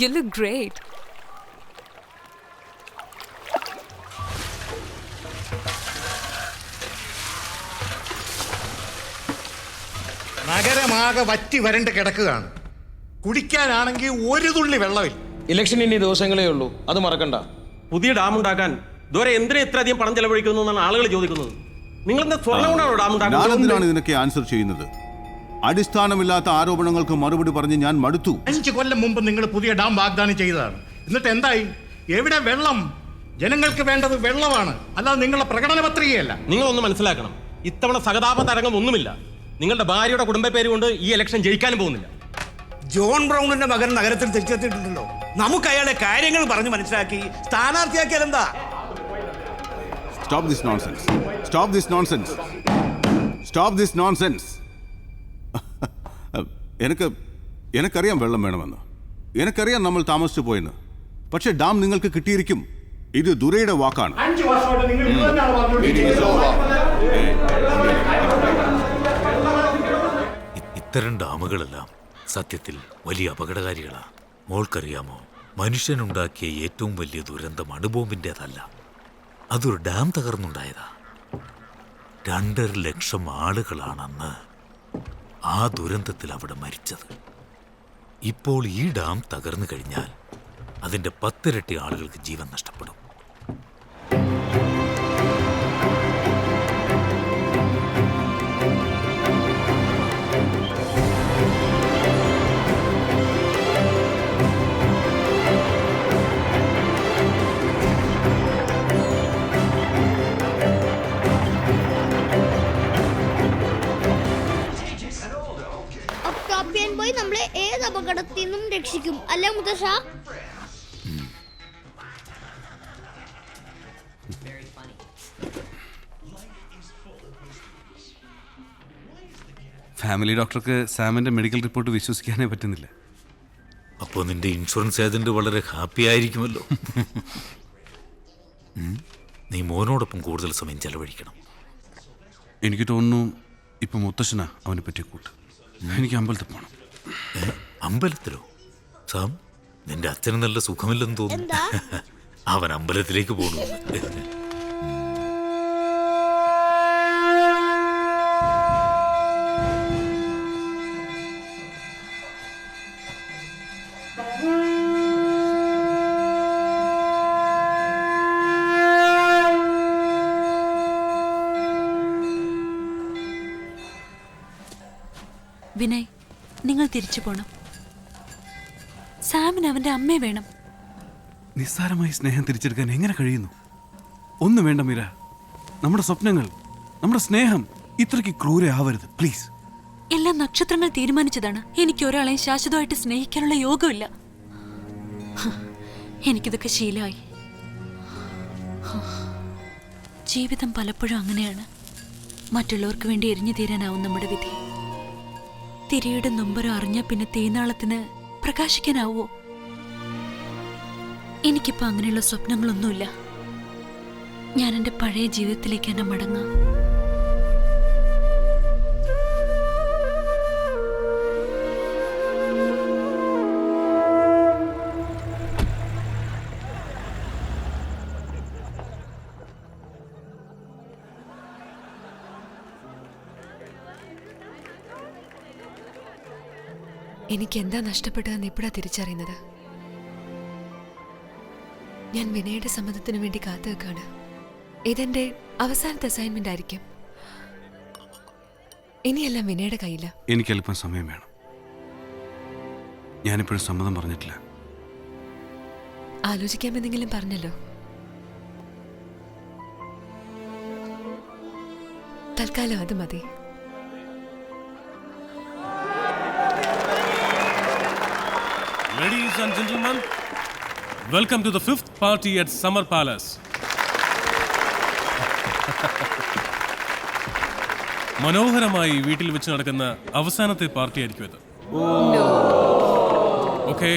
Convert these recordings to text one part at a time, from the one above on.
You look great. നഗരമാകെ വറ്റി വരണ്ട് കിടക്കുകയാണ്. കുടിക്കാനാണെങ്കിൽ ഒരു തുള്ളി വെള്ളമില്ല. ഇലക്ഷൻ ഇനി ദിവസങ്ങളേ ഉള്ളൂ. അത് മറക്കണ്ട. പുതിയ ഡാം ഉണ്ടാക്കാൻ ഇതുവരെ എന്തിനാ ഇത്രയധികം പണം ചെലവഴിക്കുന്നു എന്നാണ് ആളുകൾ ചോദിക്കുന്നത്. നിങ്ങൾ എന്താ സ്വർണം കൊണ്ടാണോ ഡാം ഞാനെന്തിനാണ് ഉണ്ടാക്കുന്നത് ഇതിനൊക്കെ ആൻസർ ചെയ്യുന്നത്. അടിസ്ഥാനമില്ലാത്ത ആരോപണങ്ങൾക്ക് മറുപടി പറഞ്ഞ് ഞാൻ മടുത്തു. അഞ്ച് കൊല്ലം മുമ്പ് നിങ്ങൾ പുതിയ ഡാം വാഗ്ദാനം ചെയ്തതാണ്. എന്നിട്ട് എന്തായി? എവിടെ വെള്ളം? ജനങ്ങൾക്ക് വേണ്ടത് വെള്ളമാണ്. അല്ലാതെ നിങ്ങളുടെ പ്രകടന പത്രികയല്ല. നിങ്ങളൊന്ന് മനസ്സിലാക്കണം. ഇത്തവണ സഹതാപ തരംഗം ഒന്നുമില്ല. നിങ്ങളുടെ ഭാര്യയുടെ കുടുംബ പേര് കൊണ്ട് ഈ ഇലക്ഷൻ ജയിക്കാനും പോകുന്നില്ല. ജോൺ ബ്രൗണിന്റെ മകൻ നഗരത്തിൽ തിരിച്ചെത്തിയിട്ടുണ്ടല്ലോ നമുക്ക് അയാളെ കാര്യങ്ങൾ പറഞ്ഞു മനസ്സിലാക്കി സ്ഥാനാർത്ഥിയാക്കിയാൽ എന്താ? Stop this nonsense stop this nonsense stop this nonsense എനിക്ക് എനിക്കറിയാം വെള്ളം വേണമെന്ന്. എനിക്കറിയാം നമ്മൾ താമസിച്ചു പോയെന്ന്. പക്ഷേ ഡാം നിങ്ങൾക്ക് കിട്ടിയിരിക്കും. ഇത് ദുരയുടെ വാക്കാണ്. അഞ്ച് വർഷമായിട്ട് നിങ്ങൾ ഇത് പറഞ്ഞുകൊണ്ടിരിക്കുന്നത്. ഇ- ഇത്തരം ഡാമുകളെല്ലാം സത്യത്തിൽ വലിയ അപകടകാരികളാ. മോൾക്കറിയാമോ? മനുഷ്യനുണ്ടാക്കിയ ഏറ്റവും വലിയ ദുരന്തം അണുബോംബിന്റെതല്ല. അതൊരു ഡാം തകർന്നുണ്ടായതാ. രണ്ടര ലക്ഷം ആളുകളാണ് അന്ന് ആ ദുരന്തത്തിൽ അവിടെ മരിച്ചത്. ഇപ്പോൾ ഈ ഡാം തകർന്നു കഴിഞ്ഞാൽ അതിന്റെ പത്തിരട്ടി ആളുകൾക്ക് ജീവൻ നഷ്ടപ്പെടും. രക്ഷിക്കും. അല്ല മുത്തശ്ശ? ഫാമിലി ഡോക്ടർക്ക് സാമിന്റെ മെഡിക്കൽ റിപ്പോർട്ട് വിശ്വസിക്കാനേ പറ്റുന്നില്ല. അപ്പോൾ നിന്റെ ഇൻഷുറൻസ് ഏജന്റ് വളരെ ഹാപ്പി ആയിരിക്കുമല്ലോ. നീ മോനോടൊപ്പം കൂടുതൽ സമയം ചെലവഴിക്കണം. എനിക്ക് തോന്നുന്നു ഇപ്പൊ മുത്തശ്ശനാ അവനെ പറ്റിയ കൂട്ട്. എനിക്ക് അമ്പലത്തിൽ പോകണം? അമ്പലത്തിലോ? സാം നിന്റെ അച്ഛന് നല്ല സുഖമില്ലെന്ന്? തോന്നുന്നു. അവൻ അമ്പലത്തിലേക്ക് പോണു. വിനയ് നിങ്ങൾ തിരിച്ചു പോണം. സാമിന് അവന്റെ അമ്മയെ വേണം. നിസ്സാരമായി സ്നേഹം തിരിച്ചെടുക്കാൻ എങ്ങനെ കഴിയുന്നു? ഒന്നും വേണ്ട മീര. നമ്മുടെ സ്വപ്നങ്ങൾ നമ്മുടെ സ്നേഹം ഇത്രയ്ക്ക് ക്രൂരയാവരുത്. പ്ലീസ് എല്ലാ നക്ഷത്രങ്ങൾ തീരുമാനിച്ചതാണ്. എനിക്ക് ഒരാളെ ശാശ്വതമായിട്ട് സ്നേഹിക്കാനുള്ള യോഗമില്ല. എനിക്കിതൊക്കെ ശീലമായി. ജീവിതം പലപ്പോഴും അങ്ങനെയാണ്. മറ്റുള്ളവർക്ക് വേണ്ടി എരിഞ്ഞു തീരാനാവും നമ്മുടെ വിധി. തിരിയുടെ നൊമ്പരം അറിഞ്ഞ പിന്നെ തീനാളത്തിന് പ്രകാശിക്കാനാവോ? എനിക്കിപ്പോ അങ്ങനെയുള്ള സ്വപ്നങ്ങളൊന്നുമില്ല. ഞാൻ എന്റെ പഴയ ജീവിതത്തിലേക്ക് തന്നെ മടങ്ങാം. എനിക്ക് എന്താ നഷ്ടപ്പെട്ടതെന്ന് ഇപ്പോഴാ തിരിച്ചറിയുന്നത്. ഞാൻ വിനയുടെ സമ്മതത്തിന് വേണ്ടി കാത്തു വെക്കാണ് ഇതെന്റെ അവസാനത്തെ അസൈൻമെന്റ് ആയിരിക്കും. ഇനിയെല്ലാം വിനയുടെ കയ്യില. എനിക്ക് അല്പം സമയം വേണം. ഞാനിപ്പോഴും സമ്മതം പറഞ്ഞിട്ടില്ല. ആലോചിക്കാമെന്നെങ്കിലും പറഞ്ഞല്ലോ. തൽക്കാലം അത് മതി. Ladies and gentlemen, welcome to the fifth party at Summer Palace. മനോഹരമായി വീട്ടിൽ വെച്ച് നടക്കുന്ന അവസാനത്തെ പാർട്ടി ആയിരിക്കും ഇത്. ഓക്കെ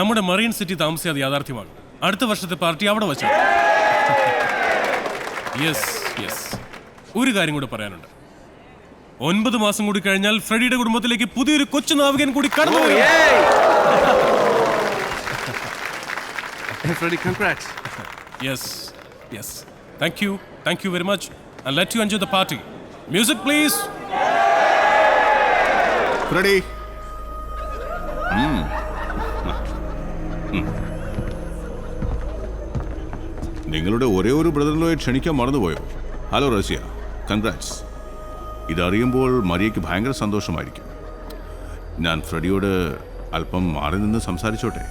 നമ്മുടെ മറീൻ സിറ്റി താമസിയാതെ യാഥാർത്ഥ്യമാണ്. അടുത്ത വർഷത്തെ പാർട്ടി അവിടെ വെച്ചാണ്. യെസ് യെസ് ഒരു കാര്യം കൂടെ പറയാനുണ്ട്. ഒൻപത് മാസം കൂടി കഴിഞ്ഞാൽ ഫ്രെഡിയുടെ കുടുംബത്തിലേക്ക് പുതിയൊരു കൊച്ചു നാവികൻ കൂടി കടന്നു വരും Hey, Freddie, congrats. Yes yes thank you thank you very much and let you enjoy the party music please Freddie നിങ്ങളുടെ ഒരേ ഒരു ബ്രദറിനെ ക്ഷണിക്കാൻ മറന്നുപോയോ? ഹലോ റഷ്യ കൺഗ്രാറ്റ്സ് ഇതറിയുമ്പോൾ മരിയയ്ക്ക് ഭയങ്കര സന്തോഷമായിരിക്കും. ഞാൻ ഫ്രെഡിയോട് അല്പം മാറി നിന്ന് സംസാരിച്ചോട്ടെ?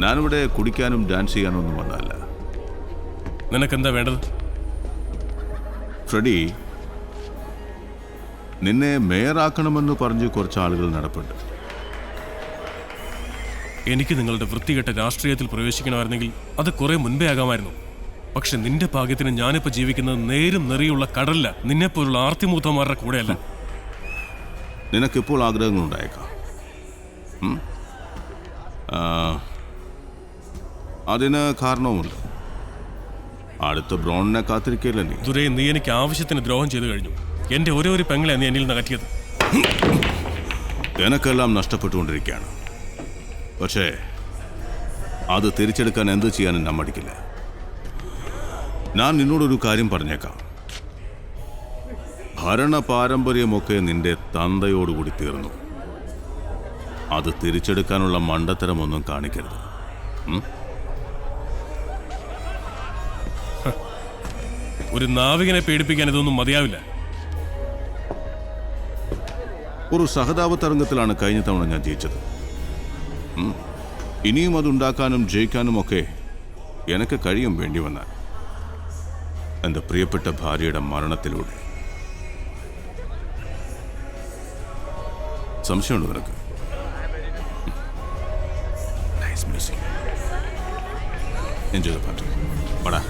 ഞാനിവിടെ കുടിക്കാനും ഡാൻസ് ചെയ്യാനും ഒന്നും വന്നതല്ല. നിനക്കെന്താ വേണ്ടത്? ഫ്രെഡി നിന്നെ മേയറാക്കണമെന്ന് പറഞ്ഞ് കുറച്ച് ആളുകൾ നടപ്പുണ്ട്. എനിക്ക് നിങ്ങളുടെ വൃത്തികെട്ട രാഷ്ട്രീയത്തിൽ പ്രവേശിക്കണമായിരുന്നെങ്കിൽ അത് കുറെ മുൻപേ ആകാമായിരുന്നു. പക്ഷെ നിന്റെ ഭാഗ്യത്തിന് ഞാനിപ്പോ ജീവിക്കുന്നത് നേരും നിറയുള്ള കടലില്ല നിന്നെ പോലുള്ള ആർത്തിമൂത്തമാരുടെ കൂടെയല്ല. നിനക്കിപ്പോൾ ആഗ്രഹങ്ങളുണ്ടായേക്കാം. അതിന് കാരണവുമുണ്ട്. അടുത്ത ബ്രോണിനെ കാത്തിരിക്കില്ല നീ ദുരേ നീ എനിക്ക് ആവശ്യത്തിന് ദ്രോഹം ചെയ്തു കഴിഞ്ഞു. എന്റെ ഒരേ ഒരു പെങ്ങളെ നീ എന്നിൽ നിന്ന് അകറ്റിയത്. എനക്കെല്ലാം നഷ്ടപ്പെട്ടുകൊണ്ടിരിക്കുകയാണ്. പക്ഷേ അത് തിരിച്ചെടുക്കാൻ എന്ത് ചെയ്യാനും ഞാൻ മടിക്കില്ല ഞാൻ നിന്നോടൊരു കാര്യം പറഞ്ഞേക്കാം. ഭരണ പാരമ്പര്യമൊക്കെ നിന്റെ തന്തയോടുകൂടി തീർന്നു. അത് തിരിച്ചെടുക്കാനുള്ള മണ്ടത്തരമൊന്നും കാണിക്കരുത്. ഒരു നാവികനെ പേടിപ്പിക്കാൻ ഇതൊന്നും മതിയാവില്ല. ഒരു സഹതാപ തരംഗത്തിലാണ് കഴിഞ്ഞ തവണ ഞാൻ ജയിച്ചത്. ഇനിയും അതുണ്ടാക്കാനും ജയിക്കാനും ഒക്കെ എനിക്ക് കഴിയും വേണ്ടി വന്നാൽ. എന്റെ പ്രിയപ്പെട്ട ഭാര്യയുടെ മരണത്തിലൂടെ. സംശയമുണ്ടോ നിനക്ക്? എൻജോയ് ദ പടാ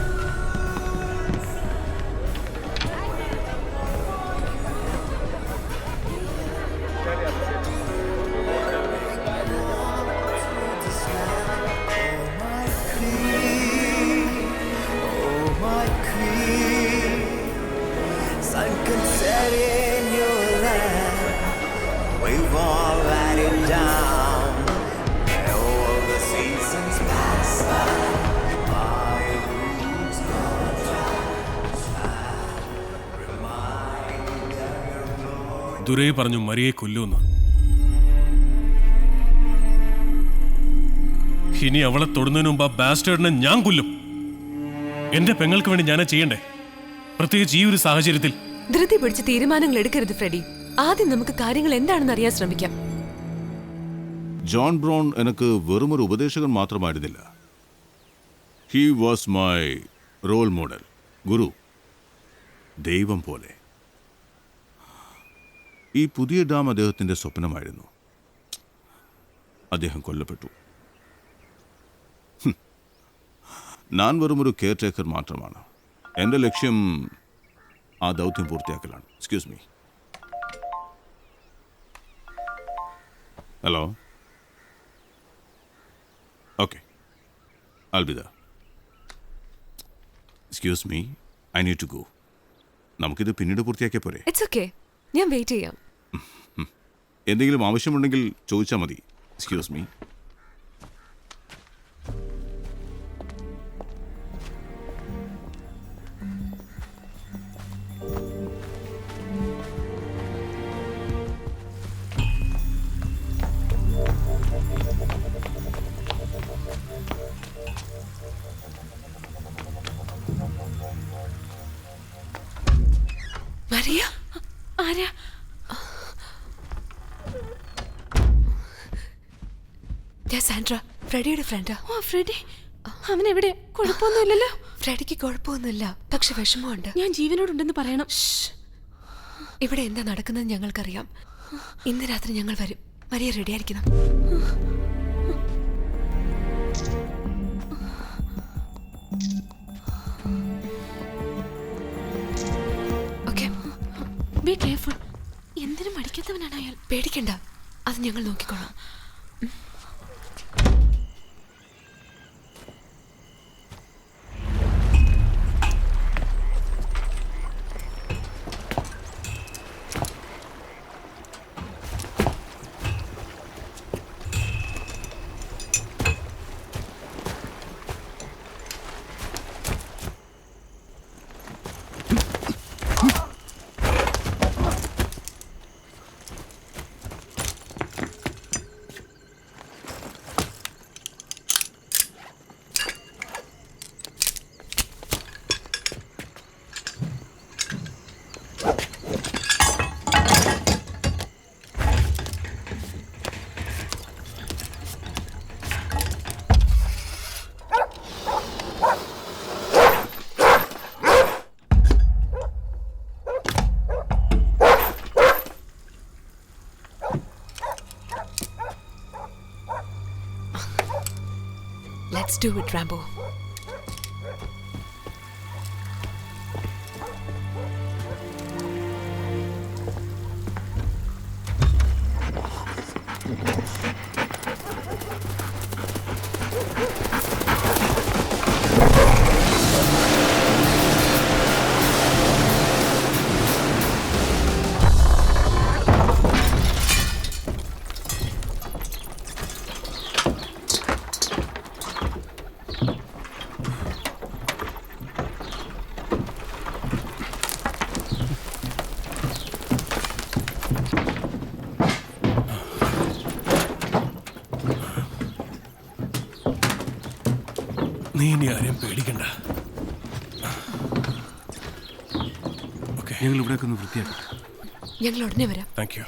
ദുരൈ പറഞ്ഞു മരിയെ കൊല്ലുമെന്ന് ഇനി അവളെ തൊടുന്നതിന് മുമ്പ് ആ ബാസ്റ്റേഡിനെ ഞാൻ കൊല്ലും. എന്റെ പെങ്ങൾക്ക് വേണ്ടി ഞാനാ ചെയ്യണ്ടേ? പ്രത്യേകിച്ച് ഈ ഒരു സാഹചര്യത്തിൽ. ധൃതി പിടിച്ച് തീരുമാനങ്ങൾ എടുക്കരുത് ഫ്രെഡി. ആദ്യം നമുക്ക് കാര്യങ്ങൾ എന്താണെന്ന് അറിയാൻ ശ്രമിക്കാം. ജോൺ ബ്രോൺ എനിക്ക് വെറുമൊരു ഉപദേശകൻ മാത്രമായിരുന്നില്ല. He was my role model ഗുരു ദൈവം പോലെ. ഈ പുതിയ ഡാം അദ്ദേഹത്തിന്റെ സ്വപ്നമായിരുന്നു. അദ്ദേഹം കൊല്ലപ്പെട്ടു. ഞാൻ വെറും ഒരു കെയർ ടേക്കർ മാത്രമാണ്. എന്റെ ലക്ഷ്യം ആ ദൗത്യം പൂർത്തിയാക്കലാണ്. Excuse me hello okay Al Bidda. Excuse me I need to go നമുക്കിത് പിന്നീട് പൂർത്തിയാക്കിയ പോരെ? ഇറ്റ്സ് ഓക്കെ ഞാൻ വെയിറ്റ് ചെയ്യാം. എന്തെങ്കിലും ആവശ്യമുണ്ടെങ്കിൽ ചോദിച്ചാൽ മതി. Excuse me Maria? ആരാ? ഞാൻ സാൻഡ്ര ഫ്രെഡിയുടെ ഫ്രണ്ടാ ഓ ഫ്രെഡി? അവൻ എവിടെ കുഴപ്പമൊന്നുമില്ലല്ലോ? ഫ്രെഡിക്ക് കുഴപ്പമൊന്നുമില്ല പക്ഷെ വിഷമമുണ്ട്. ഞാൻ ജീവനോടുണ്ടെന്ന് പറയണം. ഇവിടെ എന്താ നടക്കുന്നത് ഞങ്ങൾക്കറിയാം. ഇന്ന് രാത്രി ഞങ്ങൾ വരും. മരിയ റെഡി ആയിരിക്കണം. ബി കെയർഫുൾ എന്തിനും മടിക്കാത്തവനാണ് അയാൾ. പേടിക്കണ്ട. അത് ഞങ്ങൾ നോക്കിക്കോളാം. Let's do it, Rambo. ഞങ്ങൾ ഇവിടെ ഒന്ന് വൃത്തിയാക്കാം. ഞങ്ങൾ ഉടനെ വരാം. താങ്ക് യു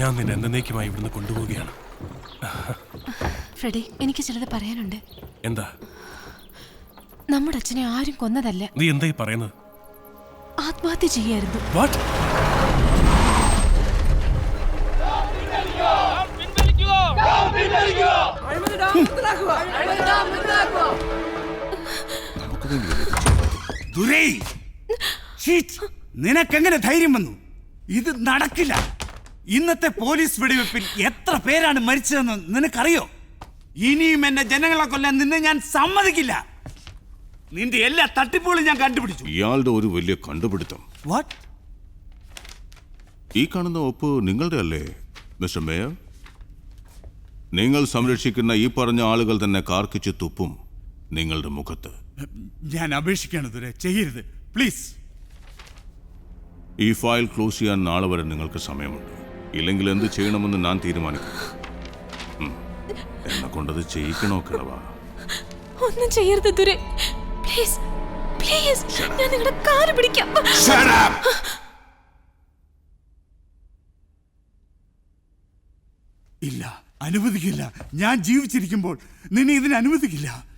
ഞാൻ നിന്നെ എന്നേക്കുമായി ഇവിടുന്ന് കൊണ്ടുപോവുകയാണ്. ഫ്രെഡി എനിക്ക് ചിലത് പറയാനുണ്ട്. എന്താ? നമ്മുടെ അച്ഛനെ ആരും കൊന്നതല്ല. നീ എന്തായി പറയുന്നത്? ആത്മഹത്യ ചെയ്യായിരുന്നു. വാട്ട് നമുക്ക് വേണ്ടി? ദുരൈ നിനക്കെങ്ങനെ ധൈര്യം വന്നു? ഇത് നടക്കില്ല. ഇന്നത്തെ പോലീസ് വെടിവെപ്പിൽ എത്ര പേരാണ് മരിച്ചതെന്ന് നിനക്കറിയോ? ഇനിയും എന്നെ ജനങ്ങളെ കൊല്ലാൻ നിന്നെ ഞാൻ സമ്മതിക്കില്ല. നിന്റെ എല്ലാ തട്ടിപ്പുകളും ഞാൻ കണ്ടുപിടിച്ചു. ഇയാളുടെ ഒരു വലിയ കണ്ടുപിടുത്തം. വാട്ട് ഈ കാണുന്ന ഒപ്പ് നിങ്ങളുടെ അല്ലേ മിസ്റ്റർ മേയർ? നിങ്ങൾ സംരക്ഷിക്കുന്ന ഈ പറഞ്ഞ ആളുകൾ തന്നെ കാർക്കിച്ച് തുപ്പും നിങ്ങളുടെ മുഖത്ത്. ഞാൻ അപേക്ഷിക്കാണ് ദുരൈ ചെയ്യരുത്. പ്ലീസ് ഈ ഫയൽ ക്ലോസ് ചെയ്യാൻ നാളെ വരെ നിങ്ങൾക്ക് സമയമുണ്ട്. ഇല്ലെങ്കിൽ എന്ത് ചെയ്യണമെന്ന് ഞാൻ തീരുമാനിക്കും. എന്നെ കൊണ്ടത് ചെയ്യിക്കണോ കിടവാ ഒന്നും ചെയ്യരുത് ദുരെ. പ്ലീസ് പ്ലീസ് ഞാൻ നിങ്ങളുടെ കാൽ പിടിക്കാം. ഇല്ല. അനുവദിക്കില്ല. ഞാൻ ജീവിച്ചിരിക്കുമ്പോൾ നിന്നെ ഇതിന് അനുവദിക്കില്ല.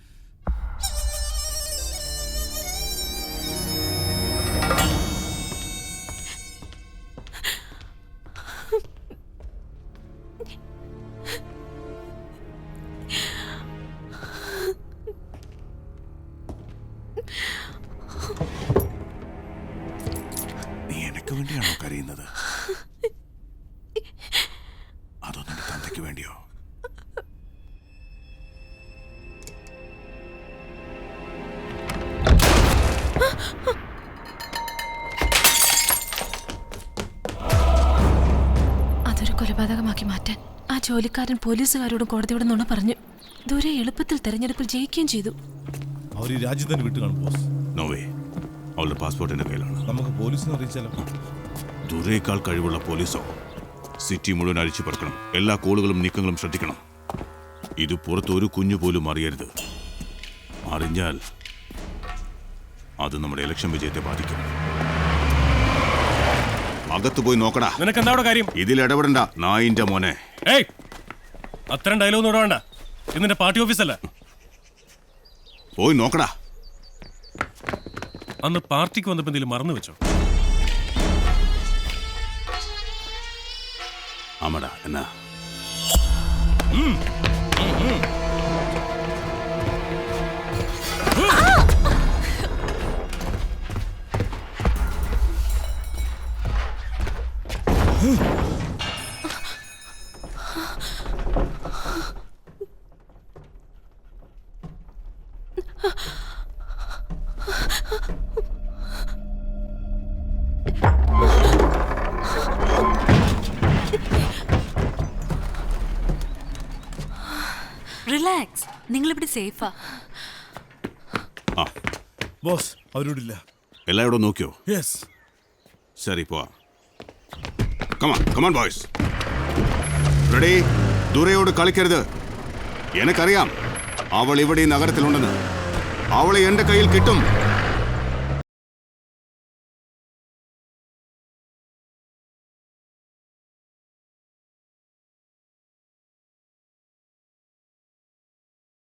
അതൊരു കൊലപാതകമാക്കി മാറ്റാൻ ആ ജോലിക്കാരൻ പോലീസുകാരോടും കോടതിയോടും നുണ പറഞ്ഞു. ദൂരെ എളുപ്പത്തിൽ തെരഞ്ഞെടുപ്പിൽ ജയിക്കുകയും ചെയ്തു. അവർ ഈ രാജ്യത്തിന് വിട്ടു കാണും ബോസ്. നോവേ അവളുടെ പാസ്പോർട്ട് എന്റെ കയ്യിലാണ്. നമുക്ക് പോലീസിനെ അറിയിച്ചാലോ? ദൂരേക്കാൾ കഴിവുള്ള പോലീസോ? സിറ്റി മുഴുവൻ അഴിച്ചു പറക്കണം. എല്ലാ കോളുകളും നീക്കങ്ങളും ശ്രദ്ധിക്കണം. ഇത് പുറത്തൊരു കുഞ്ഞു പോലും അറിയരുത്. അറിഞ്ഞാൽ അത് നമ്മുടെ ഇലക്ഷൻ വിജയത്തെ ബാധിക്കും. അകത്ത് പോയി നോക്കടാ. നിനക്ക് എന്താ അവിടെ കാര്യം? ഇതിൽ ഇടപെടണ്ട നായിന്റെ മോനെ. ഏയ്! അത്തരം ഡയലോഗ് ഒന്നും വേണ്ട. ഇതിന്റെ പാർട്ടി ഓഫീസല്ല പോയി നോക്കടാ. അന്ന് പാർട്ടിക്ക് വന്നപ്പോ എന്തെങ്കിലും മറന്നു വെച്ചോ? ആമടാ എന്നാ? സേഫാ. ആ. ബോസ് അവരോടില്ല. എല്ലാവരും നോക്കിയോ? യെസ് ശരി പോവാം. Come on come on boys ready ദുരയോട് കളിക്കരുത്. എനിക്കറിയാം. അവൾ ഇവിടെ ഈ നഗരത്തിലുണ്ടെന്ന്. അവളെ എന്റെ കയ്യിൽ കിട്ടും.